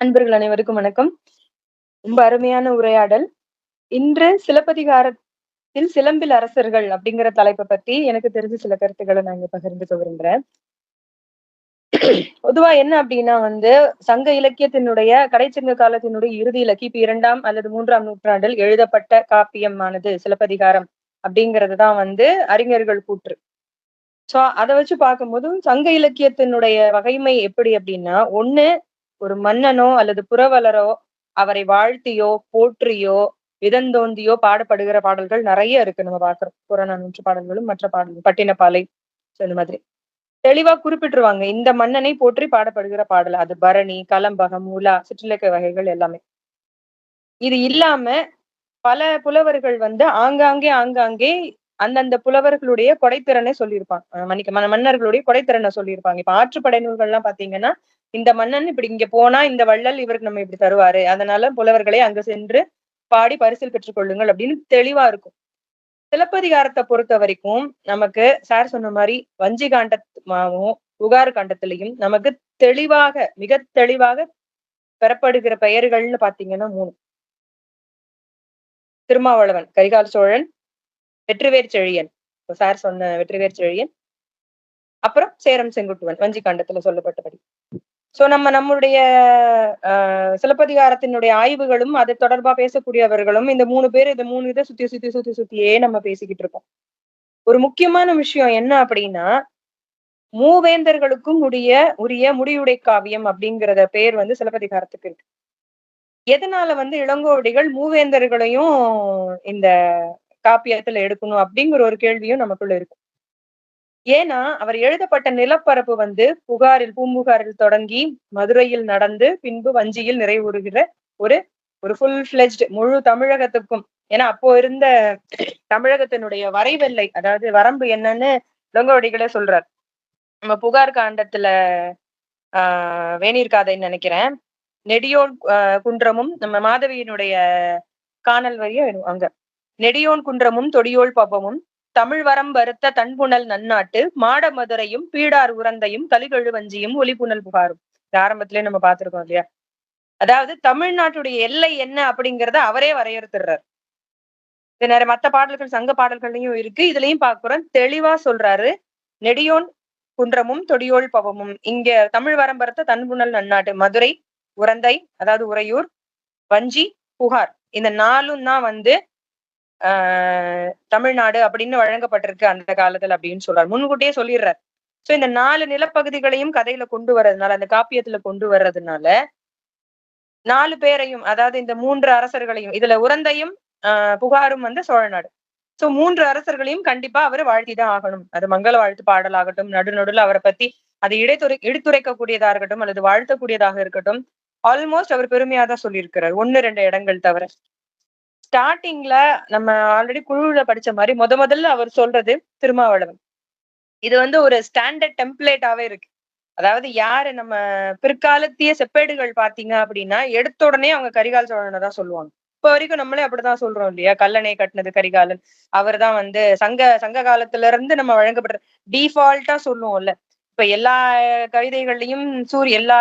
அன்பர்கள் அனைவருக்கும் வணக்கம். ரொம்ப அருமையான உரையாடல். இன்று சிலப்பதிகாரத்தில் சிலம்பில் அரசர்கள் அப்படிங்கிற தலைப்பை பத்தி எனக்கு தெரிஞ்ச சில கருத்துக்களை நான் இங்க பகிர்ந்துக்க விரும்புறேன் பொதுவா என்ன அப்படின்னா வந்து சங்க இலக்கியத்தினுடைய கடைச்சங்க காலத்தினுடைய இறுதியில கிபி இரண்டாம் அல்லது மூன்றாம் நூற்றாண்டில் எழுதப்பட்ட காப்பியமானது சிலப்பதிகாரம் அப்படிங்கிறது தான் வந்து அறிஞர்கள் கூற்று. சோ அதை வச்சு பார்க்கும்போது சங்க இலக்கியத்தினுடைய வகைமை எப்படி அப்படின்னா ஒண்ணு ஒரு மன்னனோ அல்லது புறவலரோ அவரை வாழ்த்தியோ போற்றியோ விதந்தோந்தியோ பாடப்படுகிற பாடல்கள் நிறைய இருக்கு நம்ம பாக்குறோம் புறநானூற்று பாடல்களும் மற்ற பாடல்கள் பட்டினப்பாலை சொன்ன மாதிரி. தெளிவா குறிப்பிட்டுருவாங்க. இந்த மன்னனை போற்றி பாடப்படுகிற பாடல் அது. பரணி கலம்பகம் உலா சிற்றிலக்க வகைகள் எல்லாமே. இது இல்லாம பல புலவர்கள் வந்து ஆங்காங்கே ஆங்காங்கே அந்தந்த புலவர்களுடைய கொடைத்திறனை சொல்லியிருப்பாங்க. மன்னிக்க மன்னர்களுடைய கொடைத்திறனை சொல்லியிருப்பாங்க. இப்ப ஆற்றுப்படை நூல்கள் எல்லாம் பாத்தீங்கன்னா இந்த மன்னன் இப்படி இங்க போனா இந்த வள்ளல் இவருக்கு நம்ம இப்படி தருவாரு. அதனால புலவர்களை அங்க சென்று பாடி பரிசில் பெற்றுக் கொள்ளுங்கள் அப்படின்னு தெளிவா இருக்கும். சிலப்பதிகாரத்தை பொறுத்த வரைக்கும் நமக்கு சார் சொன்ன மாதிரி வஞ்சி காண்டமாவும் புகார் காண்டத்திலையும் நமக்கு தெளிவாக மிக தெளிவாக பெறப்படுகிற பெயர்கள்னு பாத்தீங்கன்னா மூணு. திருமாவளவன் கரிகால் சோழன் வெற்றிவேர் செழியன். சார் சொன்ன வெற்றிவேர் செழியன் அப்புறம் சேரம் செங்குட்டுவன் வஞ்சி காண்டத்துல சொல்லப்பட்டபடி. சோ நம்ம நம்மளுடைய அஹ் சிலப்பதிகாரத்தினுடைய ஆய்வுகளும் அது தொடர்பா பேசக்கூடியவர்களும் இந்த மூணு பேர் இந்த மூணு இதை சுத்தி சுத்தி சுத்தி சுத்தியே நம்ம பேசிக்கிட்டு இருக்கோம். ஒரு முக்கியமான விஷயம் என்ன அப்படின்னா மூவேந்தர்களுக்கும் உடைய உரிய முடியுடை காவியம் அப்படிங்கிறத பேர் வந்து சிலப்பதிகாரத்துக்கு இருக்கு. எதனால வந்து இளங்கோவடிகள் மூவேந்தர்களையும் இந்த காப்பியத்துல எடுக்கணும் அப்படிங்கிற ஒரு கேள்வியும் நமக்குள்ள இருக்கும். ஏன்னா அவர் எழுதப்பட்ட நிலப்பரப்பு வந்து புகாரில் பூம்புகாரில் தொடங்கி மதுரையில் நடந்து பின்பு வஞ்சியில் நிறைவுறுகிற ஒரு ஒரு ஃபுல் ஃபிளெஜ்டு முழு தமிழகத்துக்கும். ஏன்னா அப்போ இருந்த தமிழகத்தினுடைய வரைவெல்லை. அதாவது வரம்பு என்னன்னு லொங்கவடிகளே சொல்றார். நம்ம புகார் காண்டத்துல ஆஹ் வேணீர் காதைன்னு நினைக்கிறேன். நெடியோன் குன்றமும் நம்ம மாதவியினுடைய காணல் வரியும் அங்க. நெடியோன் குன்றமும் தொடியோள் பப்பமும் தமிழ் வரம் வருத்த தன்புணல் நன்னாட்டு மாட மதுரையும் பீடார் உரந்தையும் கலிகழு வஞ்சியும் ஒலிப்புணல் புகாரும் ஆரம்பத்திலே நம்ம பார்த்திருக்கோம் இல்லையா? அதாவது தமிழ்நாட்டுடைய எல்லை என்ன அப்படிங்கறத அவரே வரையறுத்துறாரு இது நிறைய மத்த பாடல்கள் சங்க பாடல்கள்லயும் இருக்கு. இதுலயும் பாக்குறோம் தெளிவா சொல்றாரு நெடியோன் குன்றமும் தொடியோள் பவமும். இங்க தமிழ் வரம்பரத்த தன்புணல் நன்னாட்டு மதுரை உரந்தை அதாவது உறையூர் வஞ்சி புகார். இந்த நாலும் தான் வந்து தமிழ்நாடு அப்படின்னு வழங்கப்பட்டிருக்கு அந்த காலத்துல அப்படின்னு சொல்றாரு. முன்கூட்டியே சொல்லிடுறாரு. சோ இந்த நாலு நிலப்பகுதிகளையும் கதையில கொண்டு வர்றதுனால அந்த காப்பியத்துல கொண்டு வர்றதுனால நாலு பேரையும் அதாவது இந்த மூன்று அரசர்களையும் இதுல உரந்தையும் ஆஹ் புகாரும் வந்து சோழநாடு. சோ மூன்று அரசர்களையும் கண்டிப்பா அவர் வாழ்த்திதான் ஆகணும். அது மங்கள வாழ்த்து பாடலாகட்டும் நடுநடுல அவரை பத்தி அதை இடைத்துறை எடுத்துரைக்கக்கூடியதா இருக்கட்டும் அல்லது வாழ்த்தக்கூடியதாக இருக்கட்டும் ஆல்மோஸ்ட் அவர் பெருமையா தான் சொல்லியிருக்கிறார். ஒன்னு ரெண்டு இடங்கள் தவிர. ஸ்டார்டிங்ல நம்ம ஆல்ரெடி குழுவுல படிச்ச மாதிரி முத முதல்ல அவர் சொல்றது திருமாவளவன். இது வந்து ஒரு ஸ்டாண்டர்ட் டெம்ப்ளேட்டாவே இருக்கு. அதாவது யாரு நம்ம பிற்காலத்திய செப்பேடுகள் பாத்தீங்க அப்படின்னா எடுத்த உடனே அவங்க கரிகால் சோழனை தான் சொல்லுவாங்க. இப்ப வரைக்கும் நம்மளே அப்படிதான் சொல்றோம் இல்லையா? கல்லணை கட்டினது கரிகாலன். அவர் தான் வந்து சங்க சங்க காலத்துல இருந்து நம்ம வழங்கப்படுற டிஃபால்ட்டா சொல்லுவோம்ல. இப்ப எல்லா கவிதைகள்லயும் சூரிய எல்லா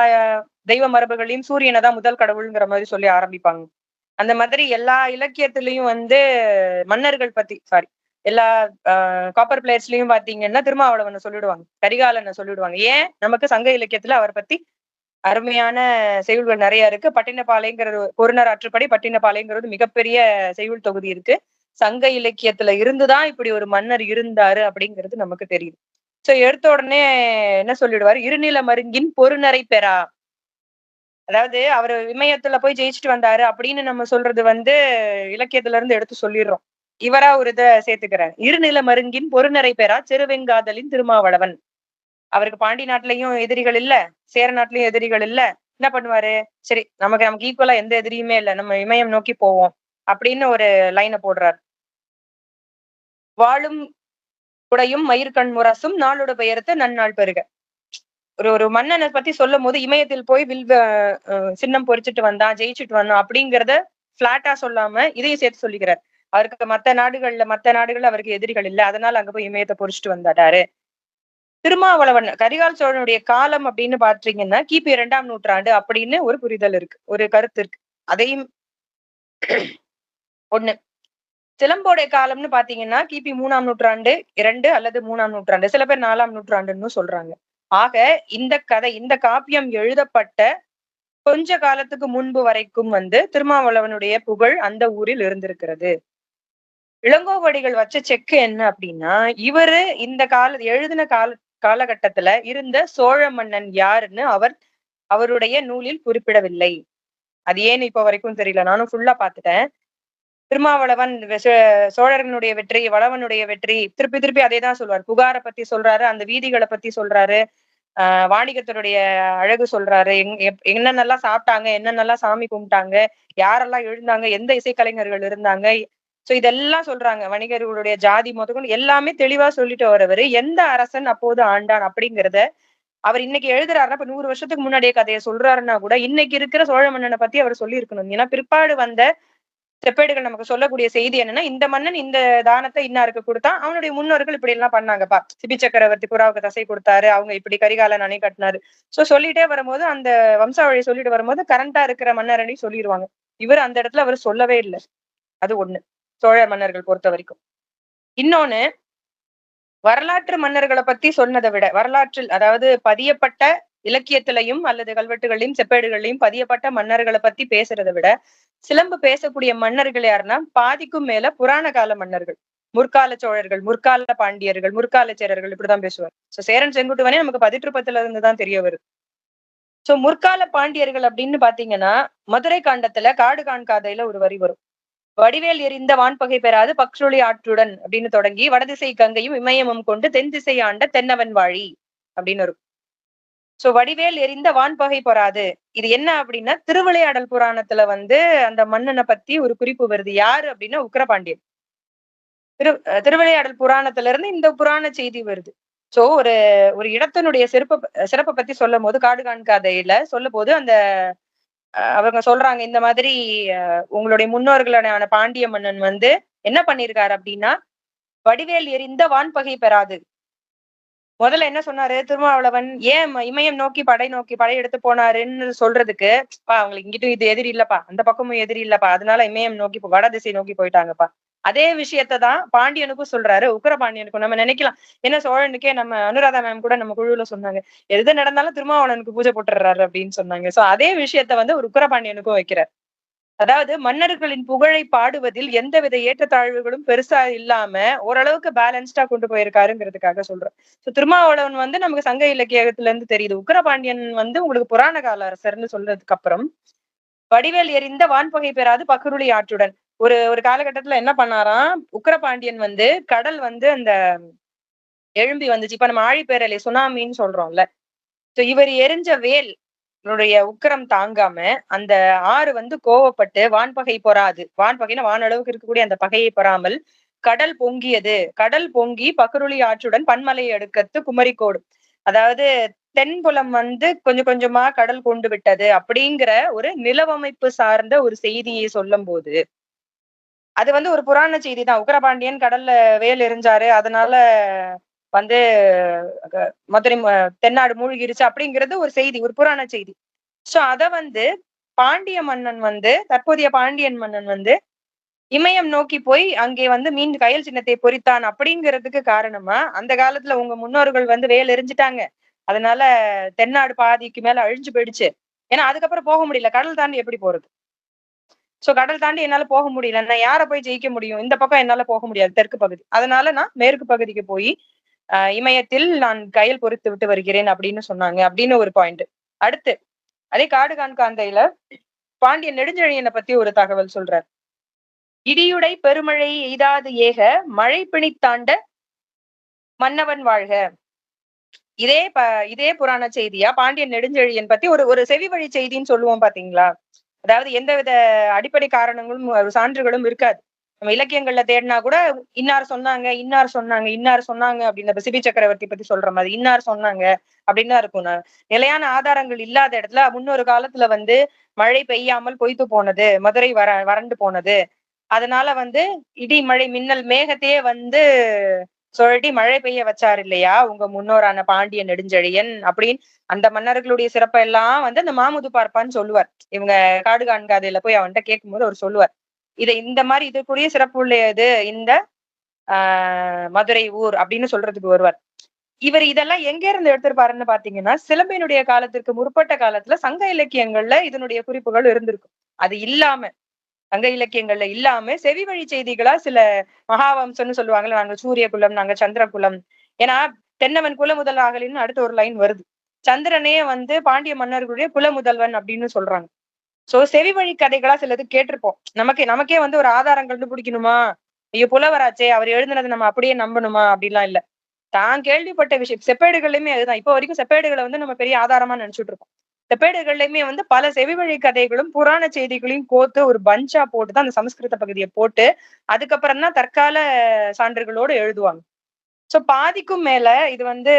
தெய்வ மரபுகளையும் சூரியனை தான் முதல் கடவுள்ங்கிற மாதிரி சொல்லி ஆரம்பிப்பாங்க. அந்த மாதிரி எல்லா இலக்கியத்திலையும் வந்து மன்னர்கள் பத்தி சாரி எல்லா காப்பர் பிளேயர்ஸ்லயும் பாத்தீங்கன்னா திருமாவளவனை சொல்லிடுவாங்க கரிகாலனை சொல்லிடுவாங்க. ஏன்? நமக்கு சங்க இலக்கியத்துல அவரை பத்தி அருமையான செய்யுள்கள் நிறைய இருக்கு. பட்டினப்பாளையங்கிறது பொருணர் ஆற்றுப்படி பட்டினப்பாளையங்கிறது மிகப்பெரிய செய்யுள் தொகுதி இருக்கு. சங்க இலக்கியத்துல இருந்துதான் இப்படி ஒரு மன்னர் இருந்தாரு அப்படிங்கிறது நமக்கு தெரியுது சோ எடுத்த உடனே என்ன சொல்லிடுவாரு? இருநில மருங்கின் பொருநரை பெறா. அதாவது அவர் இமயத்துல போய் ஜெயிச்சுட்டு வந்தாரு அப்படின்னு நம்ம சொல்றது வந்து இலக்கியத்துல இருந்து எடுத்து சொல்லிடுறோம். இவரா ஒரு இதை சேர்த்துக்கிறார். இருநில மருங்கின் பொருநரை பெறா சிறுவெங்காதலின் திருமாவளவன். அவருக்கு பாண்டி நாட்டிலையும் எதிரிகள் இல்ல சேர நாட்டிலயும் எதிரிகள் இல்ல. என்ன பண்ணுவாரு? சரி நமக்கு நமக்கு ஈக்குவலா எந்த எதிரியுமே இல்ல நம்ம இமயம் நோக்கி போவோம் அப்படின்னு ஒரு லைனை போடுறாரு. வாழும் உடையும் மயிர்கண் முரசும் நாளோட பெயர்த்து நன்னாள் பெருக. ஒரு ஒரு மன்னனை பத்தி சொல்லும் போது இமயத்தில் போய் வில் சின்னம் பொறிச்சிட்டு வந்தான் ஜெயிச்சுட்டு வந்தான் அப்படிங்கறத பிளாட்டா சொல்லாம இதையும் சேர்த்து சொல்லிக்கிறார். அவருக்கு மத்த நாடுகள்ல மத்த நாடுகள்ல அவருக்கு எதிரிகள் இல்ல. அதனால அங்க போய் இமயத்தை பொறிச்சிட்டு வந்தாட்டாரு. திருமாவளவன் கரிகால் சோழனுடைய காலம் அப்படின்னு பாத்தீங்கன்னா கிபி இரண்டாம் நூற்றாண்டு அப்படின்னு ஒரு புரிதல் இருக்கு ஒரு கருத்து இருக்கு. அதையும் ஒண்ணு. சிலம்போடைய காலம்னு பாத்தீங்கன்னா கிபி மூணாம் நூற்றாண்டு இரண்டு அல்லது மூணாம் நூற்றாண்டு சில பேர் நாலாம் நூற்றாண்டுன்னு சொல்றாங்க. ஆக இந்த கதை இந்த காப்பியம் எழுதப்பட்ட கொஞ்ச காலத்துக்கு முன்பு வரைக்கும் வந்து திருமாவளவனுடைய புகழ் அந்த ஊரில் இருந்திருக்கிறது. இளங்கோவடிகள் வச்ச செக்கு என்ன அப்படின்னா இவரு இந்த கால எழுதின கால காலகட்டத்துல இருந்த சோழ மன்னன் யாருன்னு அவர் அவருடைய நூலில் குறிப்பிடவில்லை. அது ஏன்னு இப்ப வரைக்கும் தெரியல? நானும் ஃபுல்லா பாத்துட்டேன் திருமாவளவன் சோழர்களுடைய வெற்றி வளவனுடைய வெற்றி திருப்பி திருப்பி அதே தான் சொல்வார். புகாரை பத்தி சொல்றாரு அந்த வீதிகளை பத்தி சொல்றாரு ஆஹ் வாணிகத்தினுடைய அழகு சொல்றாரு. என்னென்னலாம் சாப்பிட்டாங்க என்னென்னலாம் சாமி கும்பிட்டாங்க யாரெல்லாம் எழுந்தாங்க எந்த இசைக்கலைஞர்கள் இருந்தாங்க சோ இதெல்லாம் சொல்றாங்க. வணிகர்களுடைய ஜாதி முதற்கொண்டு எல்லாமே தெளிவா சொல்லிட்டு வரவர் எந்த அரசன் அப்போது ஆண்டான் அப்படிங்கிறத அவர் இன்னைக்கு எழுதுறாருன்னா இப்ப நூறு வருஷத்துக்கு முன்னாடியே கதையை சொல்றாருன்னா கூட இன்னைக்கு இருக்கிற சோழ மன்னனை பத்தி அவர் சொல்லி இருக்கணும் ஏன்னா பிற்பாடு வந்த செப்பேடுகள் நமக்கு சொல்லக்கூடிய செய்தி என்னன்னா இந்த மன்னன் இந்த தானத்தை இன்னாருக்கு கொடுத்தா அவனுடைய முன்னோர்கள் இப்படி எல்லாம் பண்ணாங்கப்பா. சிபி சக்கரவர்த்தி புறாவுக்கு தசை கொடுத்தாரு அவங்க இப்படி கரிகாலன் அணை கட்டினாரு. சோ சொல்லிட்டே வரும்போது அந்த வம்சாவழியை சொல்லிட்டு வரும்போது கரண்டா இருக்கிற மன்னரணி சொல்லிடுவாங்க இவர் அந்த இடத்துல அவர் சொல்லவே இல்லை. அது ஒண்ணு. சோழ மன்னர்கள் பொறுத்த வரைக்கும். இன்னொன்னு வரலாற்று மன்னர்களை பத்தி சொன்னதை விட வரலாற்றில் அதாவது பதியப்பட்ட இலக்கியத்திலையும் அல்லது கல்வெட்டுகளையும் செப்பேடுகளையும் பதியப்பட்ட மன்னர்களை பத்தி பேசுறதை விட சிலம்பு பேசக்கூடிய மன்னர்கள் யாருன்னா பாதிக்கும் மேல புராண கால மன்னர்கள். முற்கால சோழர்கள் முற்கால பாண்டியர்கள் முற்கால சேரர்கள் இப்படிதான் பேசுவார். சோ சேரன் செங்குட்டுவனே நமக்கு பதிற்றுப்பத்துல இருந்துதான் தெரிய வருது. சோ முற்கால பாண்டியர்கள் அப்படின்னு பாத்தீங்கன்னா மதுரை காண்டத்துல காடு காண்காதையில ஒரு வரி வரும். வடிவேல் எரிந்த வான்பகை பெறாது பக்ஷொலி ஆற்றுடன் அப்படின்னு தொடங்கி வடதிசை கங்கையும் இமயமும் கொண்டு தென் திசை ஆண்ட தென்னவன் வாழி அப்படின்னு இருக்கும் சோ வடிவேல் எரிந்த வான்பகை பொறாது. இது என்ன அப்படின்னா திருவிளையாடல் புராணத்துல வந்து அந்த மன்னனை பத்தி ஒரு குறிப்பு வருது. யாரு அப்படின்னா உக்ரபாண்டியன். திரு திருவிளையாடல் புராணத்துல இருந்து இந்த புராண செய்தி வருது. சோ ஒரு ஒரு இடத்தினுடைய சிறப்பு சிறப்பை பத்தி சொல்லும் போது காடு காண்காதையில சொல்லும் போது அந்த அவங்க சொல்றாங்க இந்த மாதிரி உங்களுடைய முன்னோர்களான பாண்டிய மன்னன் வந்து என்ன பண்ணிருக்காரு அப்படின்னா வடிவேல் எரிந்த வான்பகை பெறாது. முதல்ல என்ன சொன்னாரு? திருமாவளவன் ஏன் இமயம் நோக்கி படை நோக்கி படை எடுத்து போனாருன்னு சொல்றதுக்கு பா அவங்களுக்கு இங்கிட்டும் இது எதிரி இல்லப்பா அந்த பக்கமும் எதிரி இல்லப்பா அதனால இமயம் நோக்கி வட திசை நோக்கி போயிட்டாங்கப்பா. அதே விஷயத்தான் பாண்டியனுக்கும் சொல்றாரு உக்கர பாண்டியனுக்கும். நம்ம நினைக்கலாம். என்ன சோழனுக்கே நம்ம அனுராதா மேம் கூட நம்ம குழுவுல சொன்னாங்க எது நடந்தாலும் திருமாவளவனுக்கு பூஜை போட்டுறாரு அப்படின்னு சொன்னாங்க. சோ அதே விஷயத்த வந்து ஒரு உக்கர பாண்டியனுக்கும் வைக்கிறார். அதாவது மன்னர்களின் புகழை பாடுவதில் எந்தவித ஏற்றத்தாழ்வுகளும் பெருசா இல்லாம ஓரளவுக்கு பேலன்ஸ்டா கொண்டு போயிருக்காருங்கிறதுக்காக சொல்றேன் சோ திருமாவளவன் வந்து நமக்கு சங்க இலக்கியத்துல இருந்து தெரியுது. உக்கரபாண்டியன் வந்து உங்களுக்கு புராண கால அரசர்னு சொல்றதுக்கு அப்புறம் வடிவேல் எறிந்த வான்பகை பெறாது பக்குருளி ஆற்றுடன். ஒரு ஒரு காலகட்டத்துல என்ன பண்ணாராம்? உக்கரபாண்டியன் வந்து கடல் வந்து அந்த எழும்பி வந்துச்சு. இப்ப நம்ம ஆழிப்பேரலை சுனாமின்னு சொல்றோம்ல. சோ இவர் எரிஞ்ச வேல் னுடைய உக்கரம் தாங்காம அந்த ஆறு வந்து கோவப்பட்டு வான்பகை பொறாது. வான்பகைனா வான அளவுக்கு இருக்கக்கூடிய அந்த பகையை பொறாமல் கடல் பொங்கியது. கடல் பொங்கி பக்கருளி ஆற்றுடன் பன்மலை அடுக்கத்து குமரிக்கோடு அதாவது தென்புலம் வந்து கொஞ்சம் கொஞ்சமா கடல் கொண்டு விட்டது அப்படிங்கிற ஒரு நிலவமைப்பு சார்ந்த ஒரு செய்தியை சொல்லும் போது அது வந்து ஒரு புராண செய்தி தான். உக்கரபாண்டியன் கடல்ல வேல் எரிஞ்சாரு. அதனால வந்து மதுரை தென்னாடு மூழ்கிருச்சு அப்படிங்கிறது ஒரு செய்தி ஒரு புராண செய்தி. சோ அத வந்து பாண்டிய மன்னன் வந்து தற்போதைய பாண்டியன் மன்னன் வந்து இமயம் நோக்கி போய் அங்கே வந்து மீன் கயல் சின்னத்தை பொறித்தான் அப்படிங்கிறதுக்கு காரணமா அந்த காலத்துல உங்க முன்னோர்கள் வந்து வேல் எரிஞ்சிட்டாங்க. அதனால தென்னாடு பாதிக்கு மேல அழிஞ்சு போயிடுச்சு. ஏன்னா அதுக்கப்புறம் போக முடியல. கடல் தாண்டி எப்படி போறது? சோ கடல் தாண்டி என்னால போக முடியல. நான் யார போய் ஜெயிக்க முடியும்? இந்த பக்கம் என்னால போக முடியாது. தெற்கு பகுதி. அதனால நான் மேற்கு பகுதிக்கு போய் இமயத்தில் நான் கையில் பொறுத்து விட்டு வருகிறேன் அப்படின்னு சொன்னாங்க அப்படின்னு ஒரு பாயிண்ட் அடுத்து அதே காடு காண்காந்தையில பாண்டிய நெடுஞ்செழியனை பத்தி ஒரு தகவல் சொல்றார். இடியுடை பெருமழை எய்தாது ஏக மழை பிணித்தாண்ட மன்னவன் வாழ்க. இதே ப இதே புராண செய்தியா? பாண்டியன் நெடுஞ்செழியன் பத்தி ஒரு ஒரு செவி வழி செய்தின்னு சொல்லுவோம் பாத்தீங்களா? அதாவது எந்தவித அடிப்படை காரணங்களும் சான்றுகளும் இருக்காது. நம்ம இலக்கியங்கள்ல தேடினா கூட இன்னார் சொன்னாங்க இன்னார் சொன்னாங்க இன்னார் சொன்னாங்க அப்படின்னு சிபி சக்கரவர்த்தி பத்தி சொல்ற மாதிரி இன்னார் சொன்னாங்க அப்படின்னு தான் இருக்கும். நிலையான ஆதாரங்கள் இல்லாத இடத்துல முன்னொரு காலத்துல வந்து மழை பெய்யாமல் பொய்த்து போனது மதுரை வர வறண்டு போனது. அதனால வந்து இடி மழை மின்னல் மேகத்தையே வந்து சொல்லி மழை பெய்ய வச்சாரு இல்லையா? உங்க முன்னோரான பாண்டிய நெடுஞ்செழியன் அப்படின்னு அந்த மன்னர்களுடைய சிறப்பை எல்லாம் வந்து அந்த மாமுது பார்ப்பான்னு சொல்லுவார். இவங்க காடு காண்காதையில போய் அவன்கிட்ட கேட்கும்போது அவர் சொல்லுவார். இதை இந்த மாதிரி இதுக்குரிய சிறப்பு உள்ளது இந்த ஆஹ் மதுரை ஊர் அப்படின்னு சொல்றதுக்கு வருவார் இவர் இதெல்லாம் எங்க இருந்து எடுத்திருப்பாருன்னு பாத்தீங்கன்னா சிலம்பினுடைய காலத்திற்கு முற்பட்ட காலத்துல சங்க இலக்கியங்கள்ல இதனுடைய குறிப்புகள் இருந்திருக்கும். அது இல்லாம சங்க இலக்கியங்கள்ல இல்லாம செவி வழி செய்திகளா சில மகாவம்சம்னு சொல்லுவாங்கல்ல நாங்க சூரிய குலம் நாங்க சந்திர குலம் ஏன்னா தென்னவன் குல முதல் ஆகலின்னு அடுத்த ஒரு லைன் வருது. சந்திரனே வந்து பாண்டிய மன்னர்களுடைய குல முதல்வன் அப்படின்னு சொல்றாங்க. சோ செவி வழி கதைகளா சிலது கேட்டிருப்போம். நமக்கு நமக்கே வந்து ஒரு ஆதாரம் கண்டுபிடிக்கணுமா? ஐயோ புலவராச்சே அவர் எழுதுனதை நம்ம அப்படியே நம்பணுமா? அப்படிலாம் இல்ல. தான் கேள்விப்பட்ட விஷயம். செப்பேடுகள்லயுமே அதுதான். இப்போ வரைக்கும் செப்பேடுகளை வந்து நம்ம பெரிய ஆதாரமா நினைச்சிட்டு இருக்கோம் செப்பேடுகள்லயுமே வந்து பல செவிவழி கதைகளும் புராண செய்திகளையும் கோத்து ஒரு பஞ்சா போட்டு தான் அந்த சமஸ்கிருத பகுதியை போட்டு அதுக்கப்புறம் தான் தற்கால சான்றுகளோடு எழுதுவாங்க. சோ பாதிக்கும் மேல இது வந்து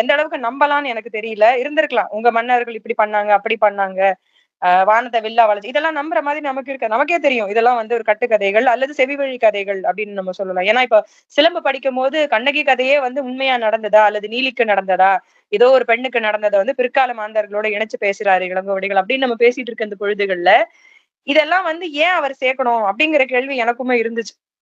எந்த அளவுக்கு நம்பலாம்னு எனக்கு தெரியல. இருந்திருக்கலாம். உங்க மன்னர்கள் இப்படி பண்ணாங்க அப்படி பண்ணாங்க. வானத்தை வில்லா வளைச்சு இதெல்லாம் நம்புற மாதிரி நமக்கு இருக்க நமக்கே தெரியும். இதெல்லாம் வந்து ஒரு கட்டுக்கதைகள் அல்லது செவி வழி கதைகள் அப்படின்னு நம்ம சொல்லலாம். ஏன்னா இப்ப சிலம்பு படிக்கும் போது கண்ணகி கதையே வந்து உண்மையா நடந்ததா அல்லது நீலிக்கு நடந்ததா? ஏதோ ஒரு பெண்ணுக்கு நடந்ததை வந்து பிற்கால மாந்தர்களோட இணைச்சு பேசுறாரு இளங்கோவடிகள் அப்படின்னு நம்ம பேசிட்டு இருக்க இந்த பொழுதுகள்ல. இதெல்லாம் வந்து ஏன் அவர் சேர்க்கணும் அப்படிங்கிற கேள்வி எனக்குமே இருந்துச்சு.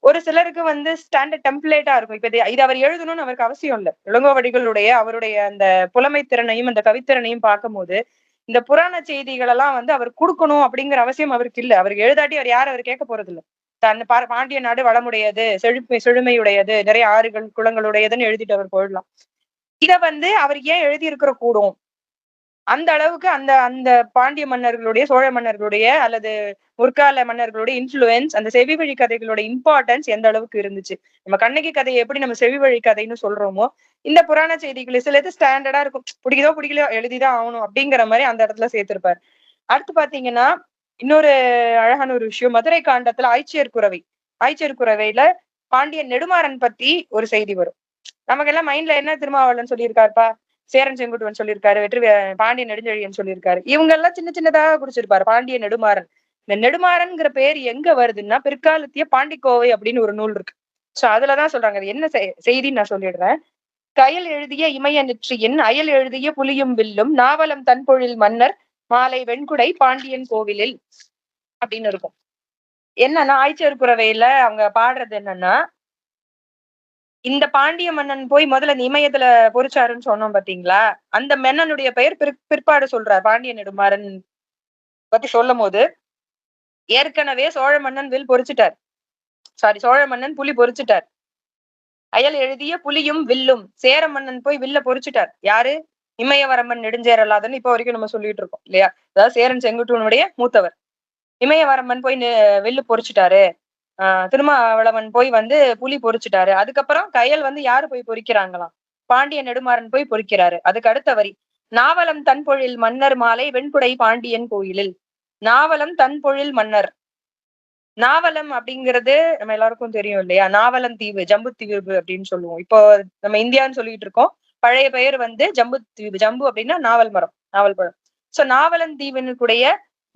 ஒரு சிலருக்கு வந்து ஸ்டாண்டர்ட் டெம்ப்ளேட்டா இருக்கும். இப்ப இது- அவர் எழுதணும்னு அவருக்கு அவசியம் இல்ல. இளங்கோவடிகளுடைய அவருடைய அந்த புலமை திறனையும் அந்த கவித்திறனையும் பார்க்கும்போது இந்த புராண செய்திகள் எல்லாம் வந்து அவர் கொடுக்கணும் அப்படிங்கிற அவசியம் அவருக்கு இல்ல. அவருக்கு எழுதாட்டி அவர் யாரும் அவர் கேட்க போறது இல்ல தன் பாண்டிய நாடு வளமுடையது செழுமை செழுமையுடையது நிறைய ஆறுகள் குளங்களுடையதுன்னு எழுதிட்டு அவர் போயிடலாம். இத வந்து அவர் ஏன் எழுதியிருக்கிற கூடும்? அந்த அளவுக்கு அந்த அந்த பாண்டிய மன்னர்களுடைய சோழ மன்னர்களுடைய அல்லது முற்கால மன்னர்களுடைய இன்ஃப்ளூயன்ஸ் அந்த செவி வழி கதைகளோட இம்பார்ட்டன்ஸ் எந்த அளவுக்கு இருந்துச்சு? நம்ம கண்ணகி கதையை எப்படி நம்ம செவி வழி கதைன்னு சொல்றோமோ இந்த புராண செய்திகள் சில இது ஸ்டாண்டர்டா இருக்கும். பிடிக்குதோ பிடிக்கலையோ எழுதிதான் ஆகணும் அப்படிங்கிற மாதிரி அந்த இடத்துல சேர்த்திருப்பாரு. அடுத்து பாத்தீங்கன்னா இன்னொரு அழகான ஒரு விஷயம் மதுரை காண்டத்துல ஆய்ச்சியர் குறவை. ஆய்ச்சியர் குறவையில பாண்டியன் நெடுமாறன் பத்தி ஒரு செய்தி வரும். நமக்கு எல்லாம் மைண்ட்ல என்ன திருமாவளவன் சொல்லியிருக்காருப்பா? சேரன் செங்குட்டுவன் சொல்லியிருக்காரு வெற்றி பாண்டிய நெடுஞ்செழியன் சொல்லியிருக்காரு. இவங்க எல்லாம் சின்ன சின்னதாக குடிச்சிருப்பாரு பாண்டிய நெடுமாறன். இந்த நெடுமாறன்ங்கிற பேர் எங்க வருதுன்னா பிற்காலத்திய பாண்டிக்கோவை அப்படின்னு ஒரு நூல் இருக்கு. சோ அதுலதான் சொல்றாங்க. அது என்ன செய்தின்னு நான் சொல்லிடுறேன். கயல் எழுதிய இமய நெற்றியின் அயல் எழுதிய புலியும் வில்லும் நாவலம் தன்பொழில் மன்னர் மாலை வெண்குடை பாண்டியன் கோவிலில் அப்படின்னு இருக்கும். என்னன்னா ஆய்ச்சர் குறவையில அவங்க பாடுறது என்னன்னா இந்த பாண்டிய மன்னன் போய் முதல்ல இமயத்துல பொறிச்சாருன்னு சொன்னோம் பாத்தீங்களா? அந்த மன்னனுடைய பெயர் பிற்- பிற்பாடு சொல்றார் பாண்டிய நெடுமாறன் பத்தி சொல்லும் போது ஏற்கனவே சோழ மன்னன் வில் பொறிச்சிட்டார். சாரி சோழ மன்னன் புலி பொறிச்சிட்டார். அயல் எழுதிய புலியும் வில்லும் சேர மன்னன் போய் வில்ல பொறிச்சிட்டார். யாரு? இமயவரமன் நெடுஞ்சேரலாதன்னு இப்ப வரைக்கும் நம்ம சொல்லிட்டு இருக்கோம் இல்லையா? அதாவது சேரன் செங்குட்டுவனுடைய மூத்தவர். இமயவரமன் போய் வில்லு பொறிச்சிட்டாரு. திருமாவளவன் போய் வந்து புலி பொறிச்சிட்டாரு. அதுக்கப்புறம் கையல் வந்து யாரு போய் பொறிக்கிறாங்களாம்? பாண்டிய நெடுமாறன் போய் பொறிக்கிறாரு. அதுக்கு அடுத்த வரி. நாவலம் தன்பொழில் மன்னர் மாலை வெண்குடை பாண்டியன் கோயிலில். நாவலம் தன்பொழில் மன்னர். நாவலம் அப்படிங்கிறது நம்ம எல்லாருக்கும் தெரியும் இல்லையா? நாவலம் தீவு ஜம்பு தீவு அப்படின்னு சொல்லுவோம். இப்போ நம்ம இந்தியான்னு சொல்லிட்டு இருக்கோம். பழைய பெயர் வந்து ஜம்பு தீவு. ஜம்பு அப்படின்னா நாவல் மரம் நாவல் பழம். சோ நாவலன் தீவினுடைய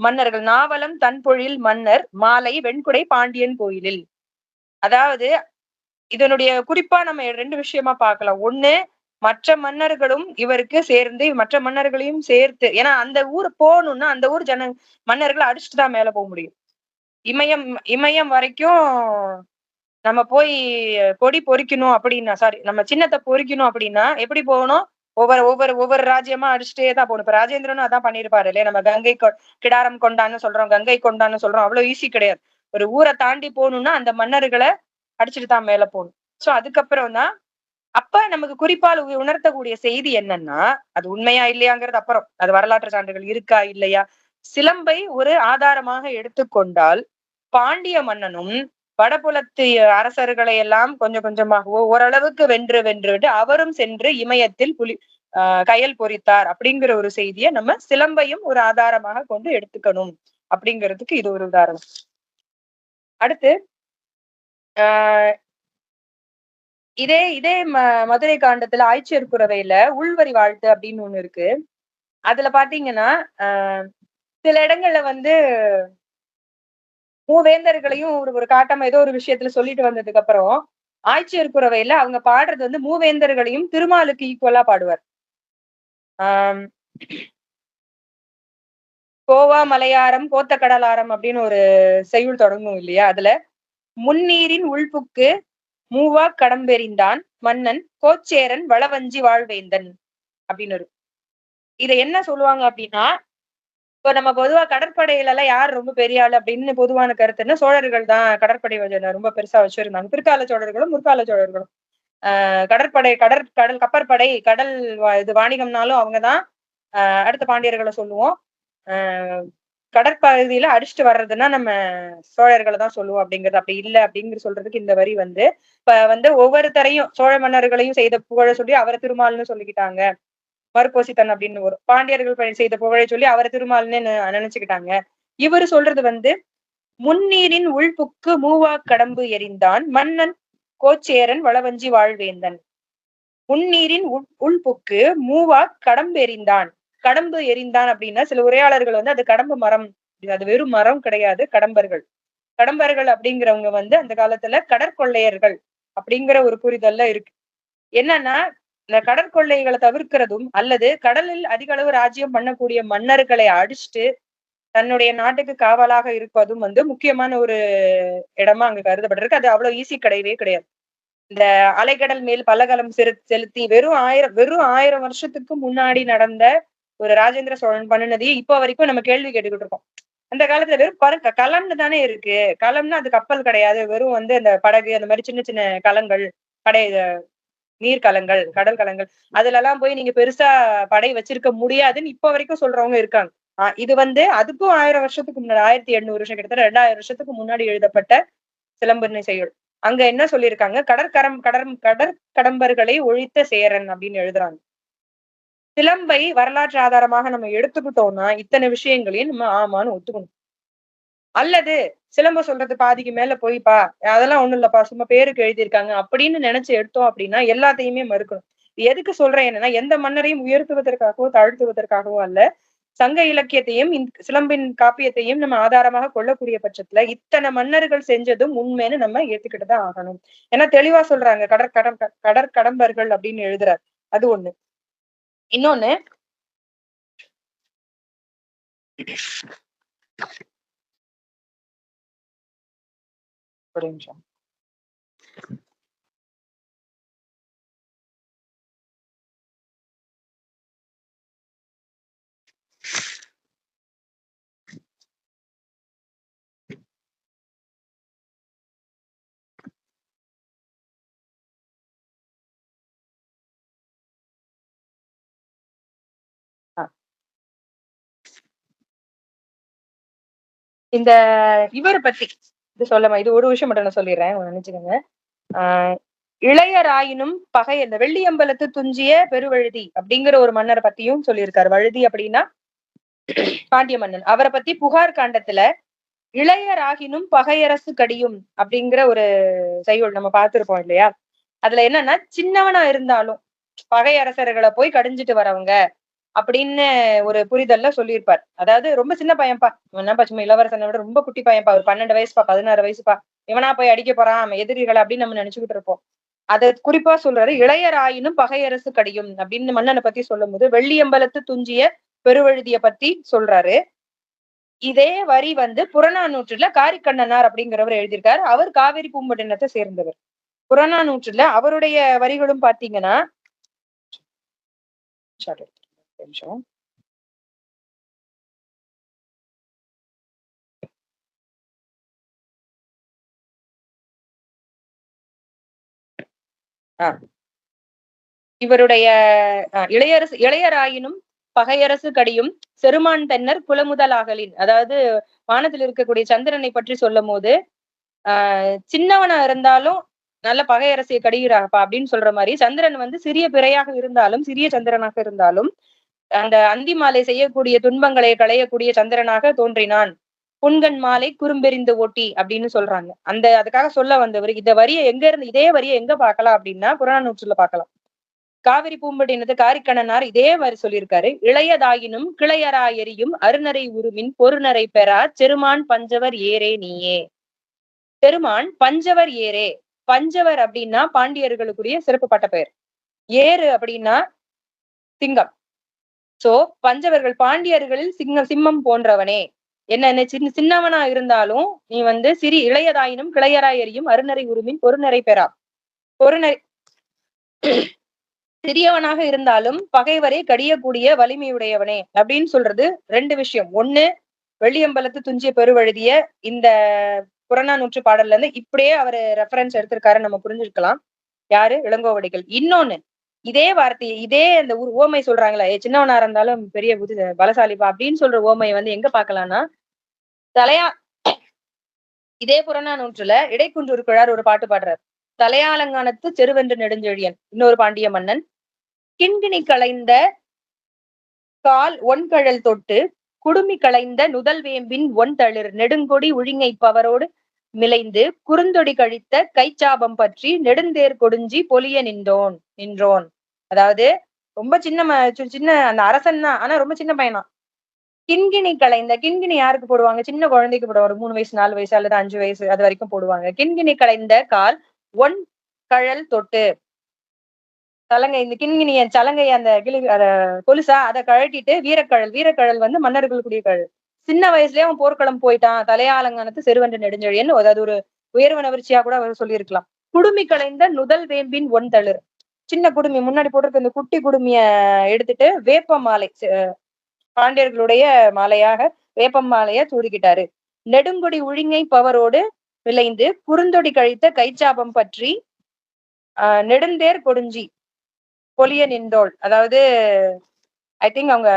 மன்னர்கள் நாவலம் தன்பொழில் மன்னர் மாலை வெண்குடை பாண்டியன் கோயிலில். அதாவது இதனுடைய குறிப்பா நம்ம ரெண்டு விஷயமா பார்க்கலாம். ஒண்ணு மற்ற மன்னர்களும் இவருக்கு சேர்ந்து மற்ற மன்னர்களையும் சேர்த்து ஏன்னா அந்த ஊர் போகணும்னா அந்த ஊர் ஜன மன்னர்களை அடிச்சுட்டு தான் மேல போக முடியும். இமயம் இமயம் வரைக்கும் நம்ம போய் கொடி பொறிக்கணும் அப்படின்னா சாரி நம்ம சின்னத்தை பொறிக்கணும் அப்படின்னா எப்படி போகணும்? ஒவ்வொரு ஒவ்வொரு ஒவ்வொரு ராஜ்யமா அடிச்சுட்டே தான் போகணும். இப்ப ராஜேந்திரனும் அதான் பண்ணிருப்பாரு இல்லையா? நம்ம கங்கை கொ- கிடாரம் கொண்டான்னு சொல்றோம் கங்கை கொண்டான்னு சொல்றோம். அவ்வளவு ஈஸி கிடையாது. ஒரு ஊரை தாண்டி போகணும்னா அந்த மன்னர்களை அடிச்சுட்டு தான் மேல போகணும். சோ அதுக்கப்புறம் தான் அப்ப நமக்கு குறிப்பால் உணர்த்தக்கூடிய செய்தி என்னன்னா அது உண்மையா இல்லையாங்கிறது அப்புறம். அது வரலாற்று சான்றுகள் இருக்கா இல்லையா? சிலம்பை ஒரு ஆதாரமாக எடுத்துக்கொண்டால் பாண்டிய மன்னனும் வடபுலத்து அரசர்களை எல்லாம் கொஞ்சம் கொஞ்சமாகவோ ஓரளவுக்கு வென்று வென்று விட்டு அவரும் சென்று இமயத்தில் புலி ஆஹ் கயல் பொறித்தார் அப்படிங்கிற ஒரு செய்தியை நம்ம சிலம்பையும் ஒரு ஆதாரமாக கொண்டு எடுத்துக்கணும் அப்படிங்கிறதுக்கு இது ஒரு உதாரணம். அடுத்து ஆஹ் இதே இதே ம மதுரை காண்டத்துல ஆய்ச்சியர் குறவையில உள்வரி வாழ்த்து அப்படின்னு ஒண்ணு இருக்கு. அதுல பாத்தீங்கன்னா ஆஹ் சில இடங்கள்ல வந்து மூவேந்தர்களையும் ஒரு ஒரு காட்டம் ஏதோ ஒரு விஷயத்துல சொல்லிட்டு வந்ததுக்கு அப்புறம் ஆய்ச்சியர் குறவையில அவங்க பாடுறது வந்து மூவேந்தர்களையும் திருமாலுக்கு ஈக்குவலா பாடுவார். ஆஹ் கோவா மலையாரம் கோத்த கடலாரம் அப்படின்னு ஒரு செய்யுள் தொடங்கும் இல்லையா? அதுல முன்னீரின் உள்புக்கு மூவா கடம்பெறிந்தான் மன்னன் கோச்சேரன் வளவஞ்சி வாழ்வேந்தன் அப்படின்னு ஒரு இத என்ன சொல்லுவாங்க அப்படின்னா இப்ப நம்ம பொதுவா கடற்படையில எல்லாம் யார் ரொம்ப பெரிய ஆளு அப்படின்னு பொதுவான கருத்துன்னா சோழர்கள் தான் கடற்படை ரொம்ப பெருசா வச்சிருந்தாங்க. பிற்கால சோழர்களும் முற்கால சோழர்களும். ஆஹ் கடற்படை கடற் கடல் கப்பற்படை கடல் வா- இது வாணிகம்னாலும் அவங்கதான் ஆஹ் அடுத்த பாண்டியர்களை சொல்லுவோம். ஆஹ் கடற்பகுதியில அடிச்சுட்டு வர்றதுன்னா நம்ம சோழர்களை தான் சொல்லுவோம் அப்படிங்கிறது அப்படி இல்லை அப்படிங்கிற சொல்றதுக்கு இந்த வரி வந்து. இப்ப வந்து ஒவ்வொருத்தரையும் சோழ மன்னர்களையும் செய்த புகழ சொல்லி அவரை திருமால்னு சொல்லிக்கிட்டாங்க. மறுபோசித்தன் அப்படின்னு வரும் பாண்டியர்கள் பணி செய்த புகழை சொல்லி அவரை திருமால்னு நினைச்சுக்கிட்டாங்க. இவர் சொல்றது வந்து முன்னீரின் உள்புக்கு மூவா கடம்பு எரிந்தான் மன்னன் கோச்சேரன் வளவஞ்சி வாழ்வேந்தன். உன்னீரின் உள்புக்கு மூவா கடம்பு எறிந்தான் கடம்பு எரிந்தான் அப்படின்னா சில உரையாளர்கள் வந்து அது கடம்பு மரம் அது வெறும் மரம் கிடையாது கடம்பர்கள். கடம்பர்கள் அப்படிங்கிறவங்க வந்து அந்த காலத்துல கடற்கொள்ளையர்கள் அப்படிங்கிற ஒரு புரிதல்ல இருக்கு. என்னன்னா இந்த கடற்கொள்ளைகளை தவிர்க்கிறதும் அல்லது கடலில் அதிக அளவு ராஜ்யம் பண்ணக்கூடிய மன்னர்களை அடிச்சுட்டு தன்னுடைய நாட்டுக்கு காவலாக இருப்பதும் வந்து முக்கியமான ஒரு இடமா அங்க கருதப்பட்டிருக்கு. அது அவ்வளவு ஈஸி கிடையவே கிடையாது. இந்த அலைக்கடல் மேல் பலகலம் செலு செலுத்தி வெறும் ஆயிரம் வெறும் ஆயிரம் வருஷத்துக்கு முன்னாடி நடந்த ஒரு ராஜேந்திர சோழன் பண்ணினதையே இப்போ வரைக்கும் நம்ம கேள்வி கேட்டுக்கிட்டு இருக்கோம். அந்த காலத்துல வெறும் பாருங்க கலம்னு தானே இருக்கு. கலம்னா அது கப்பல் கிடையாது. வெறும் வந்து அந்த படகு அந்த மாதிரி சின்ன சின்ன கலங்கள் கடை நீர்க்கலங்கள் கடல் கலங்கள். அதுல எல்லாம் போய் நீங்க பெருசா படை வச்சிருக்க முடியாதுன்னு இப்ப வரைக்கும் சொல்றவங்க இருக்காங்க. ஆஹ் இது வந்து அதுக்கும் ஆயிரம் வருஷத்துக்கு முன்னாடி ஆயிரத்தி எண்ணூறு வருஷம் கிட்டத்தட்ட ரெண்டாயிரம் வருஷத்துக்கு முன்னாடி எழுதப்பட்ட சிலம்புன்னை செய்யுள் அங்க என்ன சொல்லியிருக்காங்க? கடற்கரம் கடற் கடற்கடம்பர்களை ஒழித்த சேரன் அப்படின்னு எழுதுறாங்க. சிலம்பை வரலாற்று ஆதாரமாக நம்ம எடுத்துக்கிட்டோம்னா இத்தனை விஷயங்களையும் நம்ம ஆமான்னு ஒத்துக்கணும். அல்லது சிலம்ப சொல்றது பாதிக்கு மேல போய்ப்பா அதெல்லாம் ஒண்ணும் இல்லப்பா சும்மா பேருக்கு எழுதியிருக்காங்க அப்படின்னு நினைச்சு எடுத்தோம் அப்படின்னா எல்லாத்தையுமே மறுக்கணும். எதுக்கு சொல்றேன் என்னன்னா எந்த மன்னரையும் உயர்த்துவதற்காகவோ தாழ்த்துவதற்காகவோ அல்ல சங்க இலக்கியத்தையும் சிலம்பின் காப்பியத்தையும் நம்ம ஆதாரமாக கொள்ளக்கூடிய பட்சத்துல இத்தனை மன்னர்கள் செஞ்சதும் உண்மைன்னு நம்ம ஏத்துக்கிட்டு தான் ஆகணும். ஏன்னா தெளிவா சொல்றாங்க கடற்கடம் கடற்கடம்பர்கள் அப்படின்னு எழுதுறாரு. அது ஒண்ணு. இன்னொன்னு ஒரு நிமிஷம் இந்த இவரை பத்தி இது சொல்லமா இது ஒரு விஷயம் மட்டும் நான் சொல்லிடுறேன் நினைச்சுக்கோங்க. ஆஹ் இளையராயினும் பகை இந்த வெள்ளியம்பலத்து துஞ்சிய பெருவழுதி அப்படிங்கிற ஒரு மன்னரை பத்தியும் சொல்லியிருக்காரு. வழுதி அப்படின்னா பாண்டிய மன்னன். அவரை பத்தி புகார் காண்டத்துல இளையராகினும் பகையரசு கடியும் அப்படிங்கிற ஒரு செய்யுள் நம்ம பார்த்திருப்போம் இல்லையா? அதுல என்னன்னா சின்னவனா இருந்தாலும் பகையரசர்களை போய் கடிஞ்சிட்டு வரவங்க அப்படின்னு ஒரு புரிதல்ல சொல்லியிருப்பார். அதாவது ரொம்ப சின்ன பையன்பா. என்னப்பா சும்மா இளவரசனை விட ரொம்ப குட்டி பையன்பா. ஒரு பன்னெண்டு வயசுப்பா பதினாறு வயசுப்பா. இவனா போய் அடிக்க போறான் அவன் எதிரிகளை அப்படின்னு நம்ம நினைச்சுக்கிட்டு இருப்போம். அதை குறிப்பா சொல்றாரு இளையராயினும் பகையரசு கடியும் அப்படின்னு மன்னனை பத்தி சொல்லும் போது வெள்ளியம்பலத்து துஞ்சிய பெருவழுதிய பத்தி சொல்றாரு. இதே வரி வந்து புறநானூற்றுல காரிக்கண்ணனார் அப்படிங்கிறவர் எழுதியிருக்காரு. அவர் காவிரி பூம்பட்டினத்தை சேர்ந்தவர். புறநானூற்றுல அவருடைய வரிகளும் பாத்தீங்கன்னா நிமிஷம் இவருடைய இளையரசு இளையராயினும் பகையரசு கடியும் செருமான் தென்னர் குலமுதலாகலின் அதாவது வானத்தில் இருக்கக்கூடிய சந்திரனை பற்றி சொல்லும் போது ஆஹ் சின்னவனா இருந்தாலும் நல்ல பகையரசியை கடிகிறாப்பா அப்படின்னு சொல்ற மாதிரி சந்திரன் வந்து சிறிய பிறையாக இருந்தாலும் சிறிய சந்திரனாக இருந்தாலும் அந்த அந்தி மாலை செய்யக்கூடிய துன்பங்களை களையக்கூடிய சந்திரனாக தோன்றினான். புன்கண் மாலை குறும்பெறிந்து ஓட்டி அப்படின்னு சொல்றாங்க. அந்த அதுக்காக சொல்ல வந்தவர் இந்த வரியை எங்க இருந்து இதே வரியை எங்க பார்க்கலாம் அப்படின்னா புறநானூற்றுல பார்க்கலாம். காவிரி பூம்பட்டினது காரிக்கணனார் இதே மாதிரி சொல்லியிருக்காரு. இளையதாயினும் கிளையரா எரியும் அருணரை உருவின் பொருநரை பெறா செருமான் பஞ்சவர் ஏரே நீயே. பெருமான் பஞ்சவர் ஏரே பஞ்சவர் அப்படின்னா பாண்டியர்களுக்குரிய சிறப்பு பட்ட பெயர் ஏறு அப்படின்னா சிங்கம். சோ பஞ்சவர்கள் பாண்டியர்களில் சிங்கம் சிம்மம் போன்றவனே. என்ன சின்ன சின்னவனா இருந்தாலும் நீ வந்து சிறி இளையதாயினும் கிளையராய் எறியும் அருணரை உருமின் பொருநரை பெறா. பொருநரை சிறியவனாக இருந்தாலும் பகைவரை கடியக்கூடிய வலிமையுடையவனே அப்படின்னு சொல்றது ரெண்டு விஷயம். ஒண்ணு வெள்ளியம்பலத்து துஞ்சிய பெருவழுதிய இந்த புறநானூற்று பாடல்ல இருந்து இப்படியே அவர் ரெஃபரன்ஸ் எடுத்திருக்காரு நம்ம புரிஞ்சிருக்கலாம் யாரு? இளங்கோவடிகள். இன்னொன்னு இதே வார்த்தையை இதே அந்த ஓமை சொல்றாங்களா சின்னவனா இருந்தாலும் பெரிய புத்தி பலசாலிப்பா அப்படின்னு சொல்ற ஓமையை வந்து எங்க பாக்கலாம்னா தலையா இதே புறநானூற்றுல இடைக்குன்றூர் கிழார் ஒரு பாட்டு பாடுறார். தலையாலங்கானத்து செருவென்று நெடுஞ்செழியன் இன்னொரு பாண்டிய மன்னன். கிண்கிணி களைந்த கால் ஒன்கழல் தொட்டு குடுமி களைந்த நுதல் வேம்பின் ஒன் தளிர் நெடுங்கொடி உழிங்கை பவரோடு மிளைந்து குறுந்தொடி கழித்த கைச்சாபம் பற்றி நெடுந்தேர் கொடுஞ்சி பொலிய நின்றோன் நின்றோன். அதாவது ரொம்ப சின்ன சின்ன அந்த அரசன் தான். ஆனா ரொம்ப சின்ன பையனா கிண்கிணி கலைந்த கிண்கிணி யாருக்கு போடுவாங்க? சின்ன குழந்தைக்கு போடுவாங்க. ஒரு மூணு வயசு நாலு வயசு அல்லது அஞ்சு வயசு அது வரைக்கும் போடுவாங்க. கிண்கிணி கலைந்த கால் ஒன் கழல் தொட்டு சலங்கை இந்த கிண்கிணிய சலங்கை அந்த கிளி அத கொலுசா அதை கழட்டிட்டு வீரக்கழல் வீரக்கழல் வந்து மன்னர்களுக்குரிய கழல். சின்ன வயசுலயே அவன் போர்க்களம் போயிட்டான். தலையாலங்கானத்து செருவன்ற நெடுஞ்செழியன்னு அதாவது ஒரு உயர்வு நவர்ச்சியா கூட அவர் சொல்லியிருக்கலாம். குடுமி கலைந்த நுதல் வேம்பின் ஒன் தளிர் சின்ன குடுமி முன்னாடி போட்டிருக்க இந்த குட்டி குடுமிய எடுத்துட்டு வேப்ப மாலை பாண்டியர்களுடைய மாலையாக வேப்பம் மாலைய சூடிக்கிட்டாரு. நெடுங்குடி உழிங்கை பவரோடு விளைந்து குறுந்தொடி கழித்த கைச்சாபம் பற்றி ஆஹ் நெடுந்தேர் கொடுஞ்சி பொலிய நின்றோள். அதாவது ஐ திங்க் அவங்க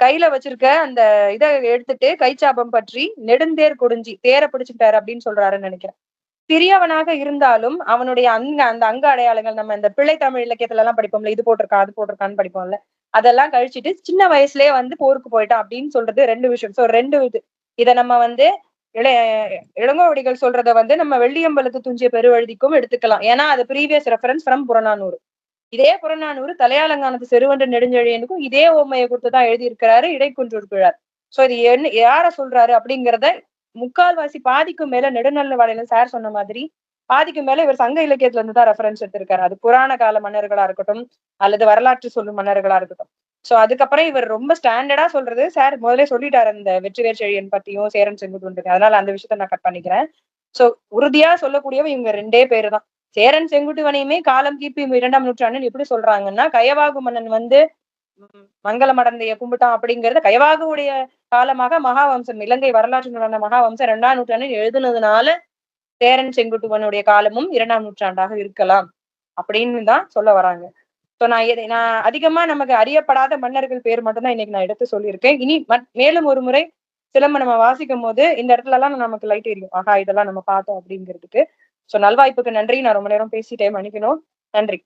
கையில வச்சிருக்க அந்த இதை எடுத்துட்டு கைச்சாபம் பற்றி நெடுந்தேர் கொடுஞ்சி தேர பிடிச்சுட்டாரு அப்படின்னு சொல்றாருன்னு நினைக்கிறேன். சிறியவனாக இருந்தாலும் அவனுடைய அங்க அந்த அங்க அடையாளங்கள் நம்ம இந்த பிள்ளை தமிழ் இலக்கியத்துல எல்லாம் படிப்போம்ல இது போட்டிருக்கா அது போட்டிருக்கான்னு படிப்போம்ல அதெல்லாம் கழிச்சிட்டு சின்ன வயசுலயே வந்து போருக்கு போயிட்டான் அப்படின்னு சொல்றது ரெண்டு விஷயம். சோ ரெண்டு இது. இதை நம்ம வந்து இளைய இளங்கோவடிகள் சொல்றத வந்து நம்ம வெள்ளியம்பலத்து துஞ்சிய பெருவழுதிக்கும் எடுத்துக்கலாம். ஏன்னா அது ப்ரீவியஸ் ரெஃபரன்ஸ் ஃப்ரம் புறநானூறு. இதே புறநானூறு தலையாலங்கானத்து செருவன்ற நெடுஞ்செழியனுக்கும் இதே ஓமையை கொடுத்துதான் எழுதியிருக்கிறாரு இடைக்குன்றூர் பிழார் சோ இது என்ன யார சொல்றாரு அப்படிங்கிறத முக்கால்வாசி பாதிக்கும் மேல நெடுநல்ல வலையில சார் சொன்ன மாதிரி பாதிக்கு மேல இவர் சங்க இலக்கியத்துல இருந்து தான் ரெஃபரன்ஸ் எடுத்திருக்காரு. அது புராண கால மன்னர்களா இருக்கட்டும் அல்லது வரலாற்று சொல்லும் மன்னர்களா இருக்கட்டும். சோ அதுக்கப்புறம் இவர் ரொம்ப ஸ்டாண்டர்டா சொல்றது சார் முதலே சொல்லிட்டாரு அந்த வெற்றிவேர் செழியன் பத்தியும் சேரன் செங்குட்டு அதனால அந்த விஷயத்த நான் கட் பண்ணிக்கிறேன். சோ உறுதியா சொல்லக்கூடியவ இவங்க ரெண்டே பேரு தான். சேரன் செங்குட்டுவனையுமே காலம் கிபி இரண்டாம் நூற்றாண்டு எப்படி சொல்றாங்கன்னா கயவாகு மன்னன் வந்து மங்கள மடந்தைய கும்பிட்டான் அப்படிங்கறத கயவாகுடைய காலமாக மகாவம்சம் இலங்கை வரலாற்று நடந்த மகாவம்சம் இரண்டாம் நூற்றாண்டில் எழுதுனதுனால சேரன் செங்குட்டுவனுடைய காலமும் இரண்டாம் நூற்றாண்டாக இருக்கலாம் அப்படின்னு தான் சொல்ல வராங்க. சோ நான் எதை நான் அதிகமா நமக்கு அறியப்படாத மன்னர்கள் பேர் மட்டும்தான் இன்னைக்கு நான் எடுத்து சொல்லியிருக்கேன். இனி மேலும் ஒரு முறை சிலம்ப நம்ம வாசிக்கும் போது இந்த இடத்துல எல்லாம் நமக்கு லைட் எரியும். ஆகா இதெல்லாம் நம்ம பார்த்தோம் அப்படிங்கிறதுக்கு. சோ நல்வாய்ப்புக்கு நன்றி. நான் ரொம்ப நேரம் பேசிட்டேன். மன்னிக்கணும். நன்றி.